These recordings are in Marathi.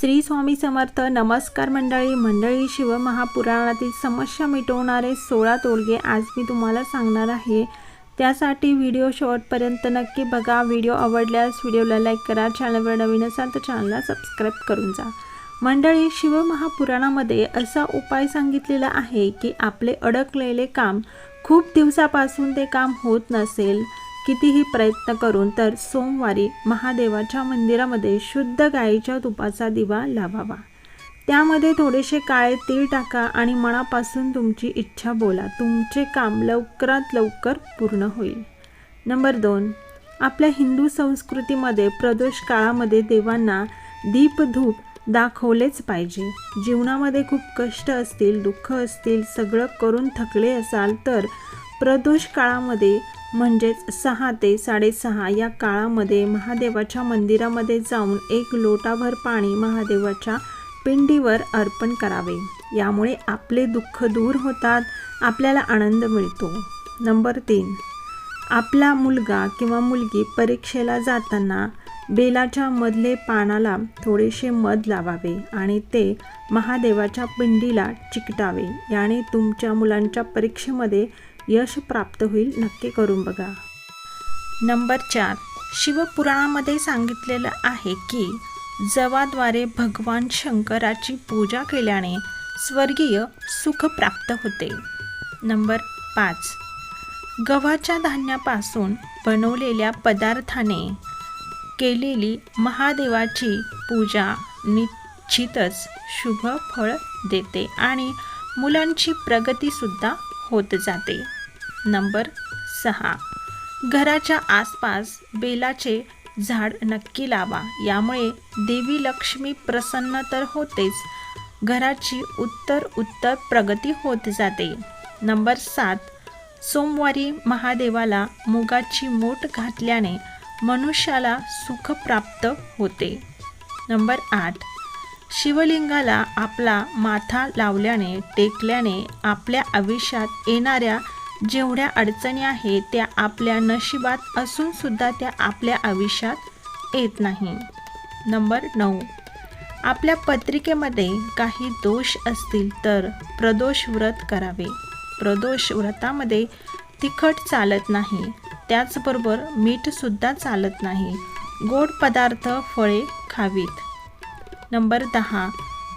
श्री स्वामी समर्थ नमस्कार मंडळी. मंडळी शिवमहापुराणातील समस्या मिटवणारे सोळा तोडगे आज मी तुम्हाला सांगणार आहे. त्यासाठी व्हिडिओ शेवटपर्यंत नक्की बघा. व्हिडिओ आवडल्यास व्हिडिओला लाईक करा. चॅनलवर नवीन असाल तर चॅनलला सबस्क्राईब करून जा. मंडळी शिवमहापुराणामध्ये असा उपाय सांगितलेला आहे की आपले अडकलेले काम खूप दिवसापासून ते काम होत नसेल. कितीही प्रयत्न करून तर सोमवारी महादेवाच्या मंदिरामध्ये शुद्ध गायीच्या तुपाचा दिवा लावावा. त्यामध्ये थोडेसे काळे तीळ टाका आणि मनापासून तुमची इच्छा बोला. तुमचे काम लवकरात लवकर पूर्ण होईल. नंबर दोन. आपल्या हिंदू संस्कृतीमध्ये प्रदोष काळामध्ये देवांना दीपधूप दाखवलेच पाहिजे. जीवनामध्ये खूप कष्ट असतील दुःख असतील सगळं करून थकले असाल तर प्रदोष काळामध्ये म्हणजेच सहा ते साडेसहा या काळामध्ये महादेवाच्या मंदिरामध्ये जाऊन एक लोटाभर पाणी महादेवाच्या पिंडीवर अर्पण करावे. यामुळे आपले दुःख दूर होतात आपल्याला आनंद मिळतो. नंबर तीन. आपला मुलगा किंवा मुलगी परीक्षेला जाताना बेलाच्या मधले पानाला थोडेसे मध लावावे आणि ते महादेवाच्या पिंडीला चिकटावे. याने तुमच्या मुलांच्या परीक्षेमध्ये यश प्राप्त होईल नक्की करून बघा. नंबर चार. शिवपुराणामध्ये सांगितलेलं आहे की जवाद्वारे भगवान शंकराची पूजा केल्याने स्वर्गीय सुख प्राप्त होते. नंबर पाच. गव्हाच्या धान्यापासून बनवलेल्या पदार्थाने केलेली महादेवाची पूजा निश्चितच शुभ फळ देते आणि मुलांची प्रगतीसुद्धा होत जाते. नंबर सहा. घराच्या आसपास बेलाचे झाड नक्की लावा. यामुळे देवी लक्ष्मी प्रसन्न तर होतेच. घराची उत्तर उत्तर प्रगती होत जाते. नंबर सात. सोमवारी महादेवाला मुगाची मूठ घातल्याने मनुष्याला सुख प्राप्त होते. नंबर आठ. शिवलिंगाला आपला माथा लावल्याने टेकल्याने आपल्या आयुष्यात येणाऱ्या जेवढ्या अडचणी आहेत त्या आपल्या नशिबात असून सुद्धा त्या आपल्या आयुष्यात येत नाही. नंबर नऊ. आपल्या पत्रिकेमध्ये काही दोष असतील तर प्रदोष व्रत करावे. प्रदोष व्रतामध्ये तिखट चालत नाही. त्याचबरोबर मीठसुद्धा चालत नाही. गोड पदार्थ फळे खावीत. नंबर दहा.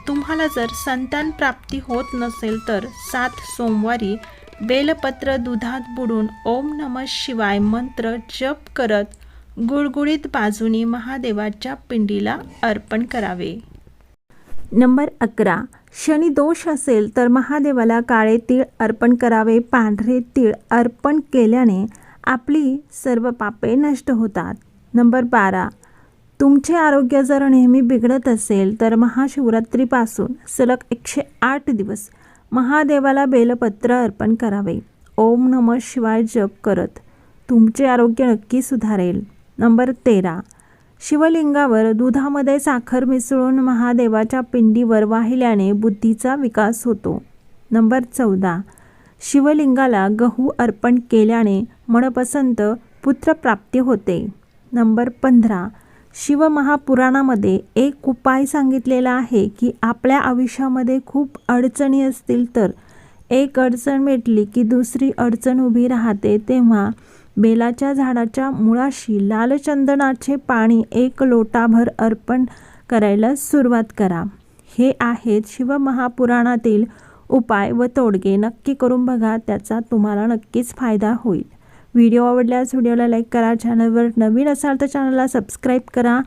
तुम्हाला जर संतान प्राप्ती होत नसेल तर सात सोमवारी बेलपत्र दुधात बुडून ओम नम शिवाय मंत्र जप करत गुळगुळीत बाजूनी महादेवाच्या पिंडीला अर्पण करावे. नंबर अकरा. शनी दोष असेल तर महादेवाला काळे तीळ अर्पण करावे पांढरे तीळ अर्पण केल्याने आपली सर्व पापे नष्ट होतात. नंबर बारा. तुमचे आरोग्य जर नेहमी बिघडत असेल तर महाशिवरात्रीपासून सलग एकशे आठ दिवस महादेवाला बेलपत्र अर्पण करावे. ओम नम शिवाय जप करत तुमचे आरोग्य नक्की सुधारेल. नंबर तेरा. शिवलिंगावर दुधामध्ये साखर मिसळून महादेवाच्या पिंडीवर वाहिल्याने बुद्धीचा विकास होतो. नंबर चौदा. शिवलिंगाला गहू अर्पण केल्याने मनपसंत पुत्रप्राप्ती होते. नंबर पंधरा. शिवमहापुराणामध्ये एक उपाय सांगितलेला आहे की आपल्या आयुष्यामध्ये खूप अडचणी असतील तर एक अडचण भेटली की दुसरी अडचण उभी राहते तेव्हा बेलाच्या झाडाच्या मुळाशी लालचंदनाचे पाणी एक लोटाभर अर्पण करायला सुरुवात करा. हे आहेत शिवमहापुराणातील उपाय व तोडगे. नक्की करून बघा त्याचा तुम्हाला नक्कीच फायदा होईल. व्हिडिओ आवडल्यास व्हिडिओला लाईक करा चॅनलवर नवीन असाल तर चॅनलला सबस्क्राईब करा.